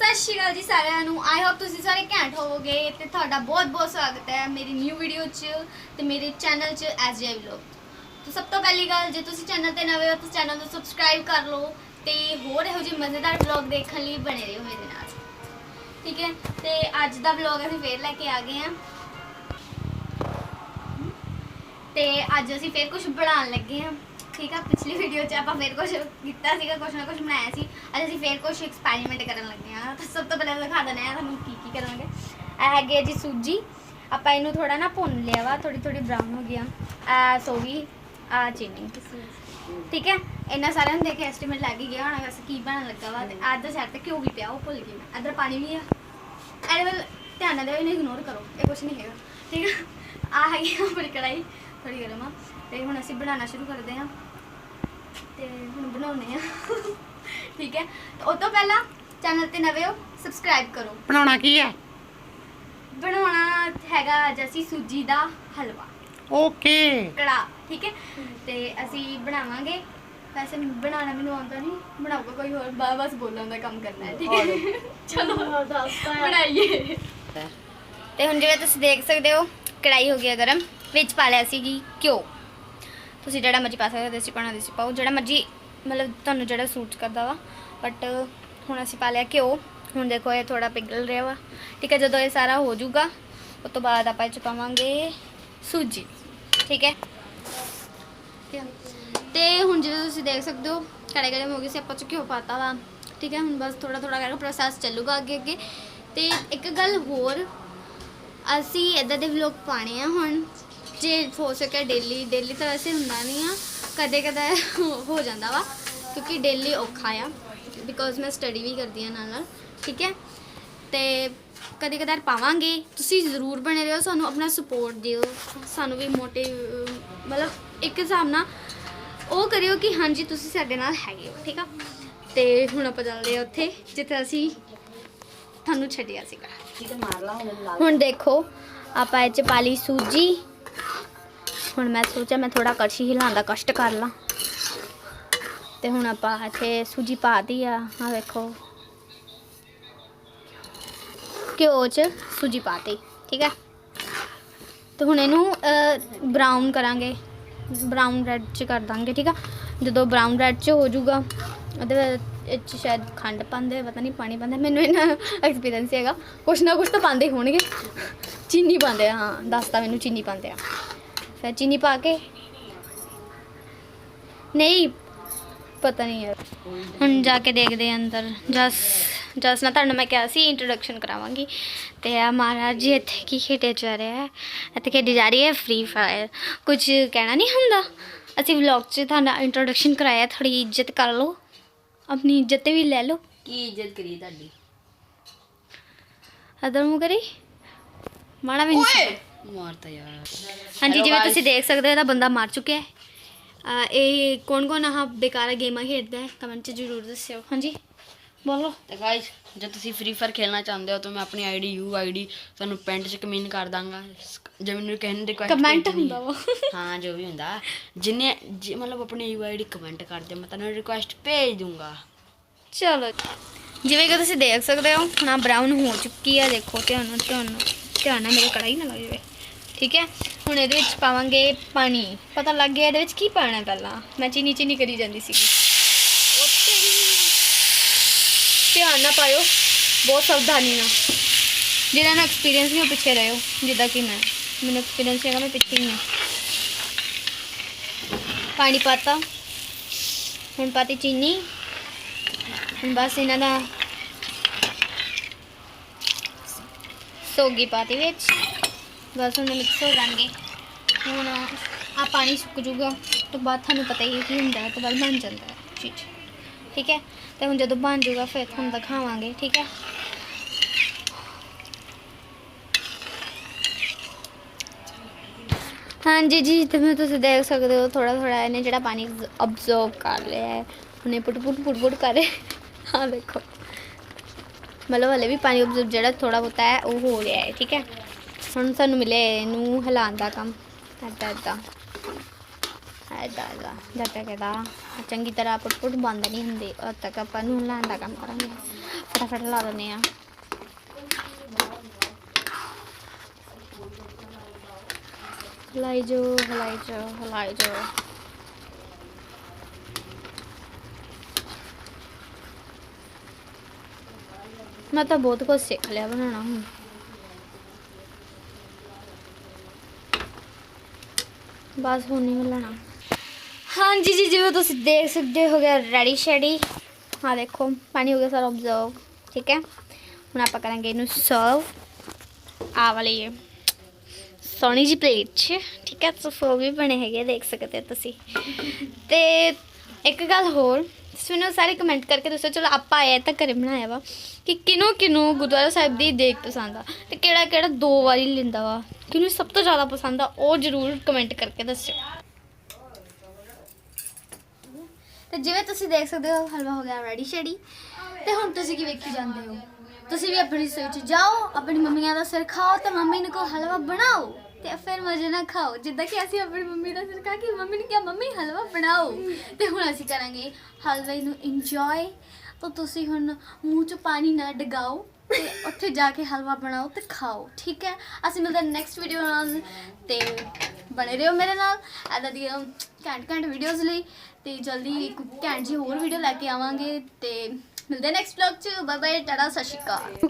ਸਤਿ ਸ਼੍ਰੀ ਅਕਾਲ ਜੀ ਸਾਰਿਆਂ ਨੂੰ। ਆਈ ਹੋਪ ਤੁਸੀਂ ਸਾਰੇ ਘੈਂਟ ਹੋਵੋਗੇ ਤੇ ਤੁਹਾਡਾ ਬਹੁਤ ਬਹੁਤ ਸਵਾਗਤ ਹੈ ਮੇਰੀ ਨਿਊ ਵੀਡੀਓ 'ਚ ਤੇ ਮੇਰੇ ਚੈਨਲ 'ਚ ਐਸਜੇ ਵਲੌਗ। ਤਾਂ ਸਭ ਤੋਂ ਪਹਿਲੀ ਗੱਲ, ਜੇ ਤੁਸੀਂ ਚੈਨਲ ਤੇ ਨਵੇਂ ਹੋ ਤਾਂ ਚੈਨਲ ਨੂੰ ਸਬਸਕ੍ਰਾਈਬ ਕਰ ਲਓ ਤੇ ਹੋਰ ਇਹੋ ਜਿਹੇ ਮਜ਼ੇਦਾਰ ਵਲੌਗ ਦੇਖਣ ਲਈ ਬਣੇ ਰਹੋ ਮੇਰੇ ਨਾਲ। ਠੀਕ ਹੈ? ਤੇ ਅੱਜ ਦਾ ਵਲੌਗ ਅਸੀਂ ਫੇਰ ਲੈ ਕੇ ਆ ਗਏ ਹਾਂ। ਤੇ ਅੱਜ ਅਸੀਂ ਫੇਰ ਕੁਝ ਬਣਾਉਣ ਲੱਗੇ ਹਾਂ। ਠੀਕ ਆ, ਪਿਛਲੀ ਵੀਡੀਓ 'ਚ ਆਪਾਂ ਫੇਰ ਕੁਝ ਕੀਤਾ ਸੀਗਾ ਕੁਝ ਨਾ ਕੁਝ ਬਣਾਇਆ ਸੀ। ਅੱਜ ਅਸੀਂ ਫੇਰ ਕੁਝ ਐਕਸਪੈਰੀਮੈਂਟ ਕਰਨ ਲੱਗੇ ਹਾਂ। ਤਾਂ ਸਭ ਤੋਂ ਪਹਿਲਾਂ ਦਿਖਾ ਦਿੰਦੇ ਹਾਂ ਤੁਹਾਨੂੰ ਕੀ ਕੀ ਕਰਾਂਗੇ। ਇਹ ਹੈਗੀ ਹੈ ਜੀ ਸੂਜੀ। ਆਪਾਂ ਇਹਨੂੰ ਥੋੜਾ ਨਾ ਭੁੰਨ ਲਿਆ ਵਾ ਥੋੜੀ ਥੋੜੀ ਬਰਾਊਨ ਹੋ ਗਿਆ ਆ। ਸੋ ਗਈ ਆ ਚੀਨੀ। ਠੀਕ ਹੈ ਇੰਨਾ ਸਾਰਿਆਂ ਨੂੰ ਦੇਖ ਕੇ ਐਸਟੀਮੇਟ ਲੱਗ ਹੀ ਗਿਆ ਹੁਣ, ਵੈਸੇ ਕੀ ਬਣਨ ਲੱਗਾ ਵਾ। ਤੇ ਅੱਜ ਦਾ ਸਾਈਡ ਤੇ ਘਿਓ ਵੀ ਪਿਆ, ਉਹ ਭੁੱਲ ਗਈ ਮੈਂ। ਇੱਧਰ ਪਾਣੀ ਵੀ ਆ। ਇਹਦੇ ਵੱਲ ਧਿਆਨ ਨਾਲ ਦਿਓ ਇਹਨੂੰ ਇਗਨੋਰ ਕਰੋ, ਇਹ ਕੁਝ ਨਹੀਂ ਹੈਗਾ। ਠੀਕ ਹੈ ਆ ਹੈਗੀ ਆ ਆਪਣੀ ਕੜਾਈ ਥੋੜੀ ਗਰਮ ਆ ਤੇ ਹੁਣ ਅਸੀਂ ਬਣਾਉਣਾ ਸ਼ੁਰੂ ਕਰਦੇ ਹਾਂ। ਤੇ ਹੁਣ ਬਣਾਉਨੇ ਆ ਠੀਕ ਹੈ। ਤੇ ਉਹ ਤੋਂ ਪਹਿਲਾਂ ਚੈਨਲ ਤੇ ਨਵੇਂ ਹੋ ਸਬਸਕ੍ਰਾਈਬ ਕਰੋ। ਬਣਾਉਣਾ ਕੀ ਹੈ? ਬਣਾਉਣਾ ਹੈਗਾ ਅੱਜ ਅਸੀਂ ਸੂਜੀ ਦਾ ਹਲਵਾ। ਓਕੇ। ਕੜਾ ਠੀਕ ਹੈ। ਤੇ ਅਸੀਂ ਬਣਾਵਾਂਗੇ। ਵੈਸੇ ਬਣਾਉਣਾ ਮੈਨੂੰ ਆਉਂਦਾ ਨਹੀਂ। ਬਣਾਊਗਾ ਕੋਈ ਹੋਰ ਬਾ- ਬਸ ਬੋਲਣ ਦਾ ਕੰਮ ਕਰਨਾ ਹੈ ਠੀਕ ਹੈ। ਚਲੋ ਬਣਾਈਏ। ਤੇ ਹੁਣ ਜਿਵੇਂ ਤੁਸੀਂ ਦੇਖ ਸਕਦੇ ਹੋ ਕੜਾਈ ਹੋ ਗਿਆ ਗਰਮ। ਵਿੱਚ ਪਾ ਲਿਆ ਸੀਗੀ ਘਿਓ। ਤੁਸੀਂ ਜਿਹੜਾ ਮਰਜ਼ੀ ਪਾ ਸਕਦੇ ਹੋ, ਦੇਸੀ ਪਾਣਾ ਦੇਸੀ ਪਾਓ, ਜਿਹੜਾ ਮਰਜ਼ੀ, ਮਤਲਬ ਤੁਹਾਨੂੰ ਜਿਹੜਾ ਸੂਟ ਕਰਦਾ ਵਾ। ਬਟ ਹੁਣ ਅਸੀਂ ਪਾ ਲਿਆ ਘਿਓ। ਹੁਣ ਦੇਖੋ ਇਹ ਥੋੜਾ ਪਿਘਲ ਰਿਹਾ ਵਾ। ਠੀਕ ਹੈ, ਜਦੋਂ ਇਹ ਸਾਰਾ ਹੋ ਜਾਊਗਾ, ਉਸ ਤੋਂ ਬਾਅਦ ਆਪਾਂ ਇਹ ਚ ਪਾਵਾਂਗੇ ਸੂਜੀ। ਠੀਕ ਹੈ? ਤੇ ਹੁਣ ਜਿਵੇਂ ਤੁਸੀਂ ਦੇਖ ਸਕਦੇ ਹੋ ਕੜੇ ਕੜੇ ਹੋ ਗਏ ਸੀ, ਆਪਾਂ ਚ ਘਿਓ ਪਾਤਾ ਵਾ। ਠੀਕ ਹੈ, ਹੁਣ ਬਸ ਥੋੜਾ ਥੋੜਾ ਕਰਕੇ ਪ੍ਰੋਸੈਸ ਚੱਲੂਗਾ ਅੱਗੇ ਅੱਗੇ। ਤੇ ਇੱਕ ਗੱਲ ਹੋਰ, ਅਸੀਂ ਇਦਾਂ ਦੇ ਵਲੌਗ ਪਾਣੇ ਆ ਹੁਣ। ਜੇ ਹੋ ਸਕੇ ਡੇਲੀ ਡੇਲੀ ਤਾਂ ਵੈਸੇ ਹੁੰਦਾ ਨਹੀਂ ਆ ਕਦੇ ਕਦੇ ਹੋ ਜਾਂਦਾ ਵਾ ਕਿਉਂਕਿ ਡੇਲੀ ਔਖਾ ਆ ਬਿਕੋਜ਼ ਮੈਂ ਸਟੱਡੀ ਵੀ ਕਰਦੀ ਆ ਨਾਲ ਨਾਲ ਠੀਕ ਹੈ? ਤੇ ਕਦੇ ਕਦਾਰ ਪਾਵਾਂਗੇ ਤੁਸੀਂ ਜ਼ਰੂਰ ਬਣੇ ਰਹੋ ਸਾਨੂੰ ਆਪਣਾ ਸਪੋਰਟ ਦਿਓ ਸਾਨੂੰ ਵੀ ਮੋਟਿਵ ਮਤਲਬ ਇੱਕ ਹਿਸਾਬ ਨਾਲ ਉਹ ਕਰਿਓ ਕਿ ਹਾਂਜੀ ਤੁਸੀਂ ਸਾਡੇ ਨਾਲ ਹੈਗੇ ਹੋ ਠੀਕ ਆ? ਤੇ ਹੁਣ ਆਪਾਂ ਚੱਲਦੇ ਆ ਉੱਥੇ ਜਿੱਥੇ ਅਸੀਂ ਤੁਹਾਨੂੰ ਛੱਡਿਆ ਸੀਗਾ। ਹੁਣ ਦੇਖੋ ਆਪਾਂ ਇਹ ਚ ਪਾ ਲਈ ਸੂਜੀ ਹੁਣ ਮੈਂ ਸੋਚਿਆ ਮੈਂ ਥੋੜਾ ਕੜਛੀ ਹਿਲਾਉਣ ਦਾ ਕਸ਼ਟ ਕਰ ਲਾਂ। ਤੇ ਹੁਣ ਆਪਾਂ ਇੱਥੇ ਸੂਜੀ ਪਾ ਦੀ ਆ। ਆ ਵੇਖੋ। ਘਿਓ ਚ ਸੂਜੀ ਪਾਤੀ ਠੀਕ ਹੈ ਤੇ ਹੁਣ ਇਹਨੂੰ ਬਰਾਊਨ ਕਰਾਂਗੇ। ਬਰਾਊਨ ਰੈਡ ਚ ਕਰ ਦਾਂਗੇ, ਠੀਕ ਆ? ਜਦੋਂ ਬਰਾਊਨ ਰੈਡ ਚ ਹੋ ਜਾਊਗਾ, ਉਹਦੇ ਵਿੱਚ ਇਹ 'ਚ ਸ਼ਾਇਦ ਖੰਡ ਪਾਉਂਦੇ, ਪਤਾ ਨਹੀਂ ਪਾਣੀ ਪਾਉਂਦੇ। ਮੈਨੂੰ ਇਹਨਾਂ ਐਕਸਪੀਰੀਅੰਸ ਹੈਗਾ। ਕੁਛ ਨਾ ਕੁਛ ਤਾਂ ਪਾਉਂਦੇ ਹੋਣਗੇ। ਚੀਨੀ ਪਾਉਂਦੇ ਹਾਂ ਦੱਸਦਾ ਮੈਨੂੰ ਚੀਨੀ ਪਾਉਂਦੇ ਆ। ਫਿਰ ਚੀਨੀ ਪਾ ਕੇ? ਨਹੀਂ ਪਤਾ ਨਹੀਂ ਯਾਰ। ਹੁਣ ਜਾ ਕੇ ਦੇਖਦੇ ਆ ਅੰਦਰ। ਜਸ ਜਸ ਨਾ ਤੁਹਾਨੂੰ ਮੈਂ ਕਿਹਾ ਸੀ ਇੰਟਰੋਡਕਸ਼ਨ ਕਰਾਵਾਂਗੀ। ਤੇ ਆ ਮਹਾਰਾਜ ਜੀ ਇੱਥੇ ਕੀ ਖੇਡਿਆ ਜਾ ਰਿਹਾ ਹੈ ਇੱਥੇ ਖੇਡੀ ਜਾ ਰਹੀ ਹੈ ਫ੍ਰੀ ਫਾਇਰ ਕੁਝ ਕਹਿਣਾ ਨਹੀਂ ਹੁੰਦਾ? ਅਸੀਂ ਵਲੌਗ 'ਚ ਤੁਹਾਨੂੰ ਇੰਟਰੋਡਕਸ਼ਨ ਕਰਾਇਆ ਥੋੜੀ ਇੱਜ਼ਤ ਕਰ ਲਓ। ਆਪਣੀ ਇੱਜ਼ਤ ਵੀ ਲੈ ਲਓ। ਕੀ ਇੱਜ਼ਤ ਕਰੀ ਤੁਹਾਡੀ? ਅਦਰ ਮੂੰਹ ਕਰੀ। ਮਾੜਾ ਵੀ ਨਹੀਂ ਮਾਰਤਾ ਯਾਰ। ਹਾਂਜੀ ਜਿਵੇਂ. ਤੁਸੀਂ ਦੇਖ ਸਕਦੇ ਹੋ ਇਹਦਾ ਬੰਦਾ ਮਰ ਚੁੱਕਿਆ ਹੈ। ਅਹ ਇਹ ਕੌਣ ਕੌਣ ਆਹ ਬੇਕਾਰ ਗੇਮਾਂ ਖੇਡਦਾ ਹੈ ਕਮੈਂਟ 'ਚ ਜ਼ਰੂਰ ਦੱਸਿਓ। ਹਾਂਜੀ ਬੋਲੋ। ਤੇ ਗਾਇਸ ਜੇ ਤੁਸੀਂ ਫ੍ਰੀ ਫਾਇਰ ਖੇਲਣਾ ਚਾਹੁੰਦੇ ਹੋ ਤਾਂ ਮੈਂ ਆਪਣੀ ਆਈਡੀ ਯੂ ਆਈਡੀ ਤੁਹਾਨੂੰ ਪੈਂਟ 'ਚ ਕਮੈਂਟ ਕਰ ਦਾਂਗਾ। ਜੇ ਮੈਨੂੰ ਕਹਿਣ ਰਿਕੁਐਸਟ ਕਮੈਂਟ ਹੁੰਦਾ ਵਾ। ਹਾਂ ਜੋ ਵੀ ਹੁੰਦਾ। ਜਿੰਨੇ ਜੇ ਮਤਲਬ ਆਪਣੀ ਯੂ ਆਈਡੀ ਕਮੈਂਟ ਕਰ ਦਿਓ ਮੈਂ ਤੁਹਾਨੂੰ ਰਿਕੁਐਸਟ ਭੇਜ ਦੂੰਗਾ। ਚਲੋ ਜਿਵੇਂ ਕਿ ਤੁਸੀਂ ਦੇਖ ਸਕਦੇ ਹੋ ਹੁਣ ਬਰਾਊਨ ਹੋ ਚੁੱਕੀ ਹੈ ਦੇਖੋ ਧਿਆਨ ਨਾਲ ਧਿਆਨ ਨਾਲ। ਧਿਆਨ ਨਾਲ ਮੇਰੇ ਕੜਾਈ ਨਾ ਲੱਗ ਜਾਵੇ ਠੀਕ ਹੈ? ਹੁਣ ਇਹਦੇ ਵਿੱਚ ਪਾਵਾਂਗੇ ਪਾਣੀ। ਪਤਾ ਲੱਗ ਗਿਆ ਇਹਦੇ ਵਿੱਚ ਕੀ ਪਾਣਾ ਹੈ ਪਹਿਲਾਂ? ਮੈਂ ਚੀਨੀ ਚੀਨੀ ਕਰੀ ਜਾਂਦੀ ਸੀਗੀ। ਧਿਆਨ ਨਾ ਪਾਇਓ। ਬਹੁਤ ਸਾਵਧਾਨੀ ਨਾਲ। ਜਿਹਨਾਂ ਨੂੰ ਐਕਸਪੀਰੀਅੰਸ ਨਹੀਂ, ਉਹ ਪਿੱਛੇ ਰਹੋ ਜਿੱਦਾਂ ਕਿ ਮੈਂ। ਮੈਨੂੰ ਐਕਸਪੀਰੀਅੰਸ ਹੈਗਾ, ਮੈਂ ਪਿੱਛੇ ਹੀ ਹਾਂ। ਪਾਣੀ ਪਾਤਾ। ਹੁਣ ਪਾਤੀ ਚੀਨੀ। ਹੁਣ ਬਸ ਇਹਨਾਂ ਦਾ ਸੋਗੀ ਪਾਤੀ ਵਿੱਚ। ਬਸ ਹੁਣ ਮਿਕਸ ਹੋ ਜਾਣਗੇ। ਹੁਣ ਆ ਪਾਣੀ ਸੁੱਕ ਜੂਗਾ ਤੋਂ ਬਾਅਦ ਤੁਹਾਨੂੰ ਪਤਾ ਹੀ ਹੈ ਕੀ ਹੁੰਦਾ ਹੈ ਤੋਂ ਬਾਅਦ ਬਣ ਜਾਂਦਾ ਹੈ ਚੀਜ਼। ਠੀਕ ਹੈ? ਤੇ ਹੁਣ ਜਦੋਂ ਬਣ ਜੂਗਾ ਫਿਰ ਤੁਹਾਨੂੰ ਦਿਖਾਵਾਂਗੇ, ਠੀਕ ਹੈ? ਹਾਂਜੀ ਜੀ, ਜਿਵੇਂ ਤੁਸੀਂ ਦੇਖ ਸਕਦੇ ਹੋ ਥੋੜਾ ਥੋੜਾ ਇਹਨੇ ਜਿਹੜਾ ਪਾਣੀ ਅਬਜ਼ਰਵ ਕਰ ਲਿਆ ਹੈ ਹੁਣੇ ਪੁੱਟ ਪੁੱਟ ਪੁੱਟ ਪੁੱਟ ਕਰੇ ਹਾਂ ਦੇਖੋ। ਮਤਲਬ ਹਲੇ ਵੀ ਪਾਣੀ ਅਬਜ਼ਰਵ ਜਿਹੜਾ ਥੋੜਾ ਬਹੁਤਾ ਹੈ, ਉਹ ਹੋ ਰਿਹਾ ਹੈ, ਠੀਕ ਹੈ? ਹੁਣ ਸਾਨੂੰ ਮਿਲੇ ਇਹਨੂੰ ਹਿਲਾਉਣ ਦਾ ਕੰਮ। ਇੱਦਾਂ ਇੱਦਾਂ ਇੱਦਾਂ ਇੱਦਾਂ ਜਦ ਤੱਕ ਇਹਦਾ ਚੰਗੀ ਤਰ੍ਹਾਂ ਪੁੱਟ ਪੁੱਟ ਬੰਦ ਨਹੀਂ ਹੁੰਦੇ। ਉਦ ਤੱਕ ਆਪਾਂ ਨੂੰ ਹਿਲਾਉਣ ਦਾ ਕੰਮ ਕਰਾਂਗੇ। ਫਟਾਫਟ ਲਾ ਦਿੰਦੇ ਆ ਹਲਾਈ ਜੋ ਹਲਾਈ ਜੋ ਹਲਾਈ ਜੋ ਮੈਂ ਤਾਂ ਬਹੁਤ ਕੁਝ ਸਿੱਖ ਲਿਆ ਬਣਾਉਣਾ ਹੁਣ। ਬਸ ਹੁਣ ਨਹੀਂ ਮਿਲਣਾ। ਹਾਂਜੀ ਜੀ, ਜਿਵੇਂ ਤੁਸੀਂ ਦੇਖ ਸਕਦੇ ਹੋ ਗਿਆ ਰੈਡੀ ਸ਼ੈਡੀ। ਹਾਂ ਦੇਖੋ, ਪਾਣੀ ਹੋ ਗਿਆ ਸਾਰਾ ਅਬਜ਼ਰਵ ਠੀਕ ਹੈ? ਹੁਣ ਆਪਾਂ ਕਰਾਂਗੇ ਇਹਨੂੰ ਸਰਵ ਆ ਵਾਲੀ ਸੋਹਣੀ ਜੀ ਪਲੇਟ 'ਚ, ਠੀਕ ਹੈ? ਸੋ ਵੀ ਬਣੇ ਹੈਗੇ ਦੇਖ ਸਕਦੇ ਹੋ ਤੁਸੀਂ। ਤੇ ਇੱਕ ਗੱਲ ਹੋਰ ਤੁਸੀਂ ਮੈਨੂੰ ਸਾਰੇ ਕਮੈਂਟ ਕਰਕੇ ਦੱਸੋ, ਚਲੋ ਆਪਾਂ ਆਇਆ ਤਾਂ ਘਰੇ ਬਣਾਇਆ ਵਾ ਕਿ ਕਿਨੂੰ ਕਿਨੂੰ ਗੁਰਦੁਆਰਾ ਸਾਹਿਬ ਦੀ ਦੇਖ ਪਸੰਦ ਆ ਤੇ ਕਿਹੜਾ ਕਿਹੜਾ ਦੋ ਵਾਰੀ ਲੈਂਦਾ ਵਾ, ਕਿਹਨੂੰ ਸਭ ਤੋਂ ਜ਼ਿਆਦਾ ਪਸੰਦ ਆ, ਉਹ ਜ਼ਰੂਰ ਕਮੈਂਟ ਕਰਕੇ ਦੱਸਿਓ। ਤੇ ਜਿਵੇਂ ਤੁਸੀਂ ਦੇਖ ਸਕਦੇ ਹੋ, ਹਲਵਾ ਹੋ ਗਿਆ ਰੈਡੀ ਸ਼ੈਡੀ ਤੇ ਹੁਣ ਤੁਸੀਂ ਕੀ ਵੇਖੀ ਜਾਂਦੇ ਹੋ? ਤੁਸੀਂ ਵੀ ਆਪਣੀ ਰਸੋਈ 'ਚ ਜਾਓ, ਆਪਣੀ ਮੰਮੀਆਂ ਦਾ ਸਿਰ ਖਾਓ ਤੇ ਮੰਮੀ ਨੂੰ ਕਹੋ, ਹਲਵਾ ਬਣਾਓ। ਤੇ ਫਿਰ ਮਜ਼ੇ ਨਾਲ ਖਾਓ। ਜਿੱਦਾਂ ਕਿ ਅਸੀਂ ਆਪਣੀ ਮੰਮੀ ਦਾ ਸਿਰ ਖਾ ਕੇ ਮੰਮੀ ਨੇ ਕਿਹਾ, ਮੰਮੀ, ਹਲਵਾ ਬਣਾਓ। ਤੇ ਹੁਣ ਅਸੀਂ ਕਰਾਂਗੇ ਹਲਵੇ ਨੂੰ ਇੰਜੋਏ ਤਾਂ ਤੁਸੀਂ ਹੁਣ ਮੂੰਹ 'ਚ ਪਾਣੀ ਨਾ ਡਗਾਓ ਤੇ ਉੱਥੇ ਜਾ ਕੇ ਹਲਵਾ ਬਣਾਓ ਤੇ ਖਾਓ, ਠੀਕ ਹੈ? ਅਸੀਂ ਮਿਲਦੇ ਨੈਕਸਟ ਵੀਡੀਓ ਨਾਲ ਤੇ ਬਣੇ ਰਹੋ ਮੇਰੇ ਨਾਲ ਐਦਾਂ ਦੀਆਂ ਘੈਂਟ ਘੈਂਟ ਵੀਡੀਓਜ਼ ਲਈ ਤੇ ਜਲਦੀ ਇੱਕ ਘੈਂਟ ਜੀ ਹੋਰ ਵੀਡੀਓ ਲੈ ਕੇ ਆਵਾਂਗੇ ਤੇ ਮਿਲਦੇ ਨੈਕਸਟ ਵਲੌਗ 'ਚ। ਬਾਏ ਬਾਏ ਟਾਟਾ, ਸਤਿ ਸ਼੍ਰੀ ਅਕਾਲ।